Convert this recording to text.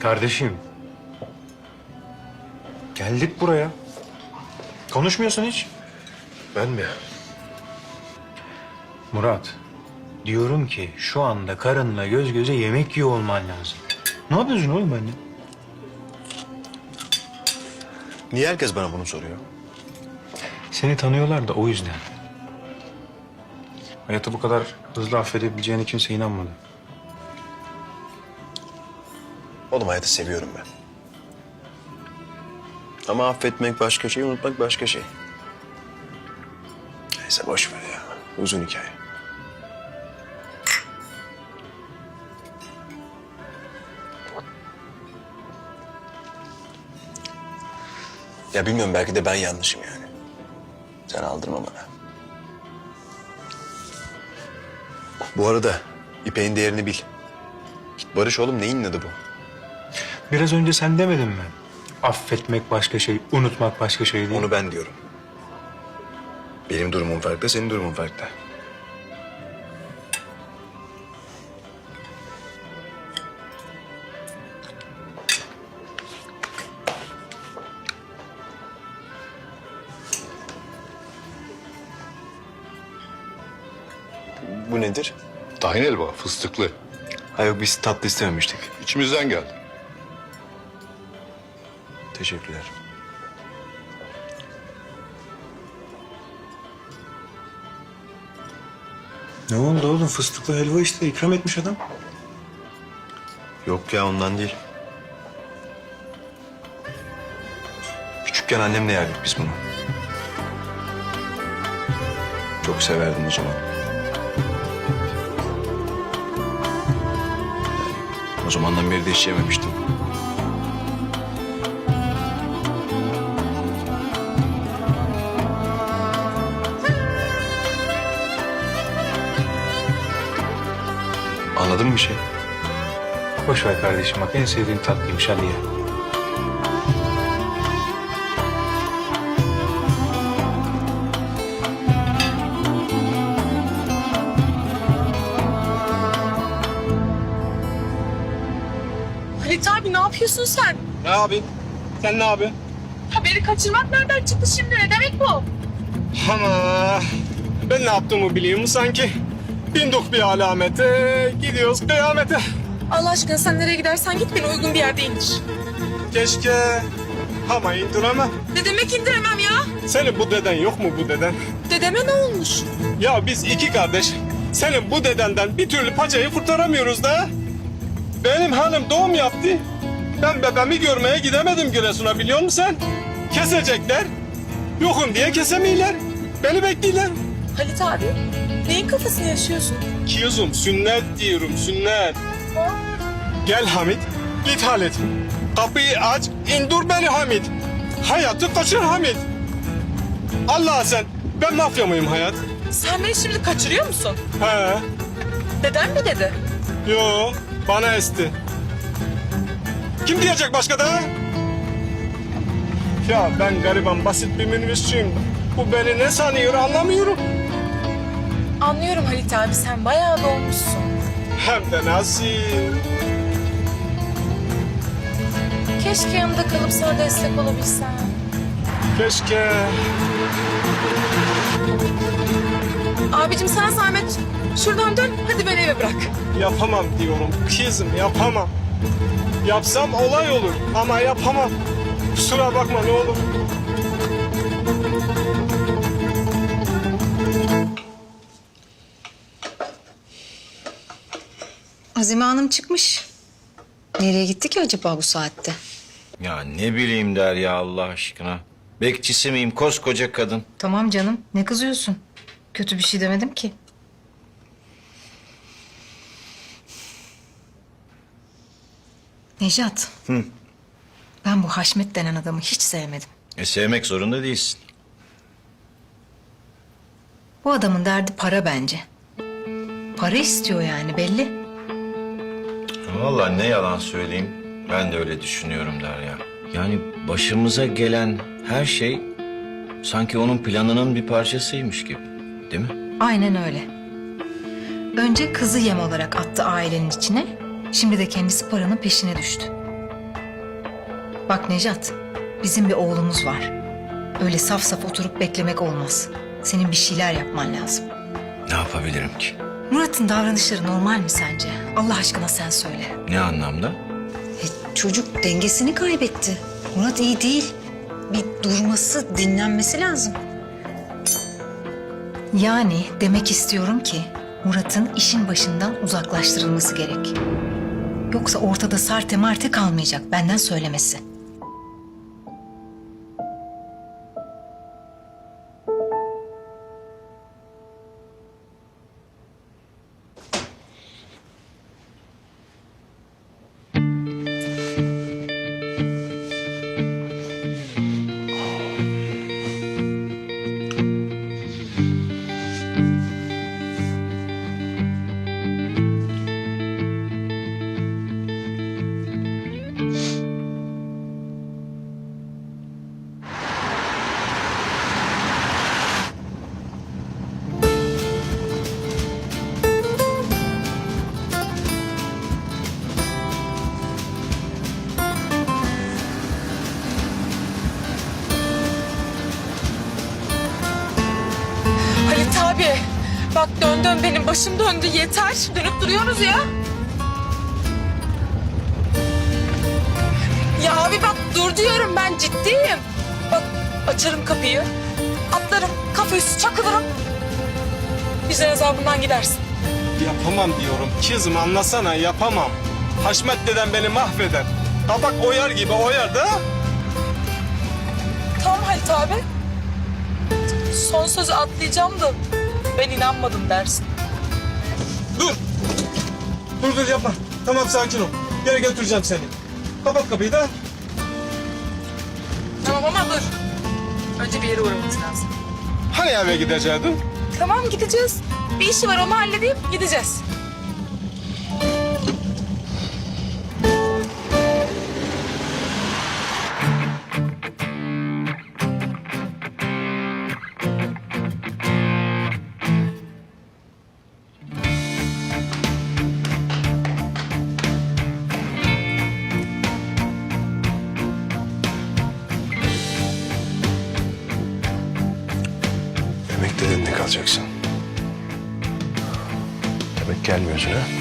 Kardeşim. Geldik buraya. Konuşmuyorsun hiç. Ben mi? Murat, diyorum ki şu anda karınla göz göze yemek yiyor olman lazım. Ne yapıyorsun oğlum benimle? Niye herkes bana bunu soruyor? Seni tanıyorlar da o yüzden. Hayatı bu kadar hızlı affedebileceğine kimse inanmadı. Oğlum hayatı seviyorum ben. Ama affetmek başka şey, unutmak başka şey. Neyse boş ver ya. Uzun hikaye. Ya bilmiyorum belki de ben yanlışım yani. Sen aldırma bana. Bu arada İpek'in değerini bil. Git barış oğlum neyin adı bu? Biraz önce sen demedin mi? Affetmek başka şey, unutmak başka şey değil. Onu ben diyorum. Benim durumum farklı, senin durumun farklı. Bu nedir? Tahin helva, fıstıklı. Ha yok biz tatlı istememiştik. İçimizden geldi. Teşekkürler. Ne oldu oğlum? Fıstıklı helva işte ikram etmiş adam. Yok ya ondan değil. Küçükken annemle yerdik biz bunu. Çok severdim o zaman. O zamandan beri de hiç yememiştim. Anladın mı bir şey? Boş ver kardeşim bak en sevdiğim tatlıymış hadi ye. Halit abi ne yapıyorsun sen? Ne abi? Sen ne abi? Haberi kaçırmak nereden çıktı şimdi? Ne demek bu? Ama ben ne yaptığımı biliyor musun sanki? Bindik bir alamete, gidiyoruz kıyamete. Allah aşkına sen nereye gidersen git beni uygun bir yerde indir. Keşke ama indiremem. Ne demek indiremem ya? Senin bu deden yok mu bu deden? Dedeme ne olmuş? Ya biz iki kardeş senin bu dedenden bir türlü paçayı kurtaramıyoruz da. Benim hanım doğum yaptı. Ben bebeğimi görmeye gidemedim Giresun'a biliyor musun sen? Kesecekler. Yokum diye kesemiyorlar. Beni bekliyorlar. Halit abi neyin kafasını yaşıyorsun? Kızım sünnet diyorum sünnet. Gel Hamit git Halit. Kapıyı aç indir beni Hamit. Hayatı kaçır Hamit. Allah sen ben mafya mıyım hayat? Sen beni şimdi kaçırıyor musun? He. Deden mi dedi? Yo bana esti. Kim diyecek başka da? Ya ben gariban basit bir minibüsçüyüm. Bu beni ne sanıyor anlamıyorum. Anlıyorum Halit abi sen bayağı dolmuşsun. Hem de nasıl? Keşke yanında kalıp sana destek olabilsem. Keşke. Abicim sen zahmet şuradan dön hadi beni eve bırak. Yapamam diyorum kızım yapamam. Yapsam olay olur ama yapamam. Kusura bakma ne olur. Azime Hanım çıkmış. Nereye gitti ki acaba bu saatte? Ya ne bileyim Derya Allah aşkına. Bekçisi miyim koskoca kadın? Tamam canım ne kızıyorsun? Kötü bir şey demedim ki. Nejat. Ben bu Haşmet denen adamı hiç sevmedim. E sevmek zorunda değilsin. Bu adamın derdi para bence. Para istiyor yani belli. Vallahi ne yalan söyleyeyim ben de öyle düşünüyorum Derya. Yani başımıza gelen her şey sanki onun planının bir parçasıymış gibi. Değil mi? Aynen öyle. Önce kızı yem olarak attı ailenin içine. Şimdi de kendisi paranın peşine düştü. Bak Nejat, bizim bir oğlumuz var. Öyle saf saf oturup beklemek olmaz. Senin bir şeyler yapman lazım. Ne yapabilirim ki? Murat'ın davranışları normal mi sence? Allah aşkına sen söyle. Ne anlamda? E, çocuk dengesini kaybetti. Murat iyi değil. Bir durması, dinlenmesi lazım. Yani demek istiyorum ki Murat'ın işin başından uzaklaştırılması gerek. Yoksa ortada sarte marte kalmayacak benden söylemesi. Bak dön dön benim başım döndü yeter. Dönüp duruyoruz ya. Ya abi bak dur diyorum ben ciddiyim. Bak açarım kapıyı. Atlarım kafa üstü çakılırım. Vicdan azabından gidersin. Yapamam diyorum. Kızım anlasana yapamam. Haşmet deden beni mahveder. Tabak oyar gibi oyar da. Tamam Halit abi. Son sözü atlayacağım da ben inanmadım dersin. Dur. Dur dur yapma. Tamam sakin ol. Geri götüreceğim seni. Kapat kapıyı da. Tamam ama dur. Önce bir yere uğramamız lazım. Hani eve gideceydin? Tamam gideceğiz. Bir işi var onu halledeyim gideceğiz. Gelmiyorsun ha?